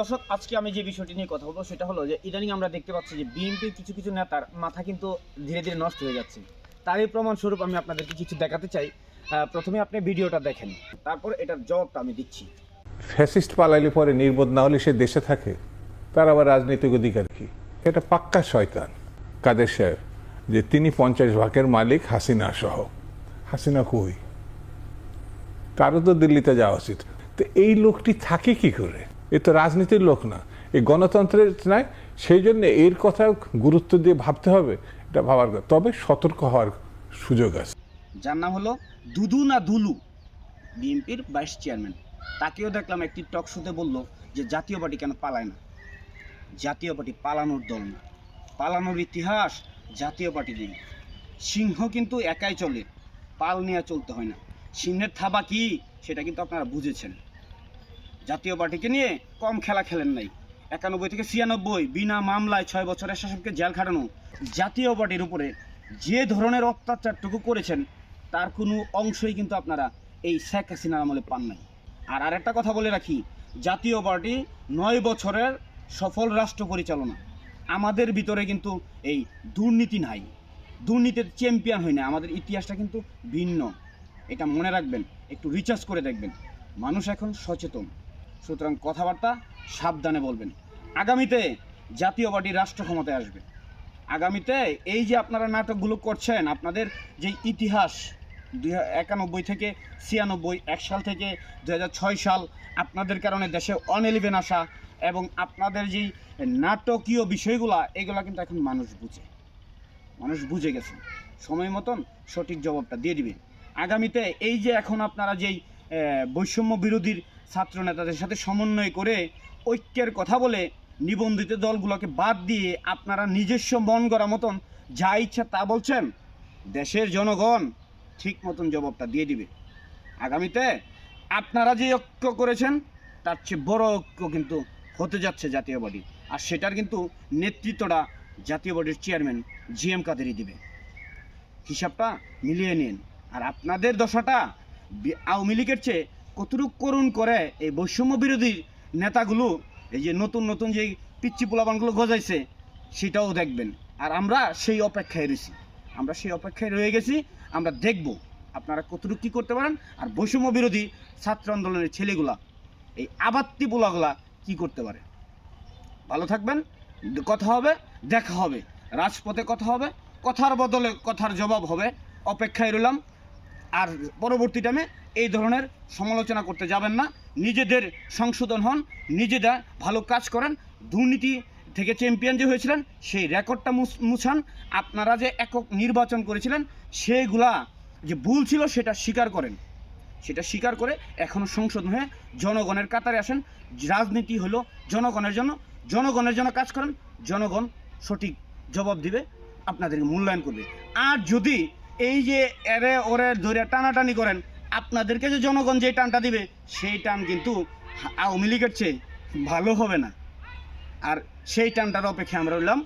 দর্শক, আজকে আমি যে বিষয়টি নিয়ে কথা বলব সেটা হলো যে ইদানিং আমরা দেখতে পাচ্ছি যে বিএনপির কিছু কিছু নেতার মাথা কিন্তু ধীরে ধীরে নষ্ট হয়ে যাচ্ছে। তারই প্রমাণ স্বরূপ আমি আপনাদেরকে কিছু দেখাতে চাই। প্রথমে আপনি ভিডিওটা দেখেন, তারপর এটার জবাবটা আমি দিচ্ছি। ফ্যাসিস্ট পালাইলে পরে নির্বোধ না হলে সে দেশে থাকে, তার আবার রাজনৈতিক অধিকার কি? এটা পাক্কা শয়তান। কাদের সাহেব? যে তিনি পঞ্চাশ ভাগের মালিক হাসিনা সহ। হাসিনা কই? তারও তো দিল্লিতে যাওয়া উচিত। তো এই লোকটি থাকে কি করে? এ তো রাজনীতির লোক না এই গণতন্ত্রের নাই, সেই জন্য এর কথা গুরুত্ব দিয়ে ভাবতে হবে, এটা ভাবার। তবে সতর্ক হওয়ার সুযোগ আছে। যার নাম হলো দুদু না দুলু। বিএনপির ভাইস চেয়ারম্যান। তাকেও দেখলাম একটি টক শোতে বলল যে জাতীয় পার্টি কেন পালায় না। জাতীয় পার্টি পালানোর দল না। পালানোর ইতিহাস জাতীয় পার্টি নেই। সিংহ কিন্তু একাই চলে, পাল নিয়ে চলতে হয় না। সিংহের থাবা কি, সেটা কিন্তু আপনারা বুঝেছেন। জাতীয় পার্টিকে নিয়ে কম খেলা খেলেন নাই। একানব্বই থেকে ছিয়ানব্বই বিনা মামলায় ছয় বছরের শাসককে জেল খাটানো জাতীয় পার্টির উপরে যে ধরনের অত্যাচারটুকু করেছেন, তার কোনো অংশই কিন্তু আপনারা এই শেখ হাসিনার আমলে পান নাই। আর আরেকটা কথা বলে রাখি, জাতীয় পার্টি নয় বছরের সফল রাষ্ট্র পরিচালনা। আমাদের ভিতরে কিন্তু এই দুর্নীতি নাই। দুর্নীতির চ্যাম্পিয়ন হয় না আমাদের ইতিহাসটা কিন্তু ভিন্ন। এটা মনে রাখবেন, একটু রিচার্জ করে দেখবেন। মানুষ এখন সচেতন। সুতরাং কথাবার্তা সাবধানে বলবেন। আগামীতে জাতীয় পার্টি রাষ্ট্র ক্ষমতায় আসবে। আগামীতে এই যে আপনারা নাটকগুলো করছেন, আপনাদের যে ইতিহাস দুই একানব্বই থেকে ছিয়ানব্বই, এক সাল থেকে দু সাল, আপনাদের কারণে দেশে অনএলিভেন আসা এবং আপনাদের যেই নাটকীয় বিষয়গুলা, এগুলা কিন্তু এখন মানুষ বুঝে। মানুষ বুঝে গেছে। সময় মতন সঠিক জবাবটা দিয়ে দিবে আগামীতে এই যে এখন আপনারা যেই বৈষম্য বিরোধীর ছাত্র নেতাদের সাথে সমন্বয় করে ঐক্যের কথা বলে নিবন্ধিত দলগুলোকে বাদ দিয়ে আপনারা নিজস্ব মন গড়া মতন যা ইচ্ছা তা বলছেন, দেশের জনগণ ঠিক মতন জবাবটা দিয়ে দিবে। আগামীতে আপনারা যে ঐক্য করেছেন, তার চেয়ে বড় ঐক্য কিন্তু হতে যাচ্ছে জাতীয় বডি। আর সেটার কিন্তু নেতৃত্বটা জাতীয় বডির চেয়ারম্যান জি এম কাদেরই দিবে। হিসাবটা মিলিয়ে নিন। আর আপনাদের দশাটা আওয়ামী লীগের চেয়ে কতটুক করুণ করে এই বৈষম্য বিরোধী নেতাগুলো, এই যে নতুন নতুন যে পিচ্ছি পোলাপানগুলো গজাইছে, সেটাও দেখবেন। আর আমরা সেই অপেক্ষায় রয়েছি। আমরা সেই অপেক্ষায় রয়ে গেছি। আমরা দেখব আপনারা কতটুকু কী করতে পারেন। আর বৈষম্য বিরোধী ছাত্র আন্দোলনের ছেলেগুলা, এই আবাত্তি পোলাগুলা কি করতে পারে। ভালো থাকবেন। কথা হবে, দেখা হবে। রাজপথে কথা হবে। কথার বদলে কথার জবাব হবে। অপেক্ষায় রইলাম। আর পরবর্তী টাইমে এই ধরনের সমালোচনা করতে যাবেন না। নিজেদের সংশোধন হন, নিজেরা ভালো কাজ করেন। দুর্নীতি থেকে চ্যাম্পিয়ন যে হয়েছিলেন, সেই রেকর্ডটা মুছ- মুছান। আপনারা যে একক নির্বাচন করেছিলেন, সেইগুলা যে ভুল ছিল, সেটা স্বীকার করেন। সেটা স্বীকার করে এখনও সংশোধন হয়ে জনগণের কাতারে আসেন। রাজনীতি হলো জনগণের জন্য। জনগণের জন্য কাজ করেন। জনগণ সঠিক জবাব দিবে, আপনাদেরকে মূল্যায়ন করবে। আর যদি এই যে এরে ওরে ধরে টানাটানি করেন, আপনাদেরকে যে জনগণ যে টানটা দিবে, সেই টান কিন্তু আওয়ামী লীগের চেয়ে ভালো হবে না। আর সেই টানটার অপেক্ষা আমরা রইলাম।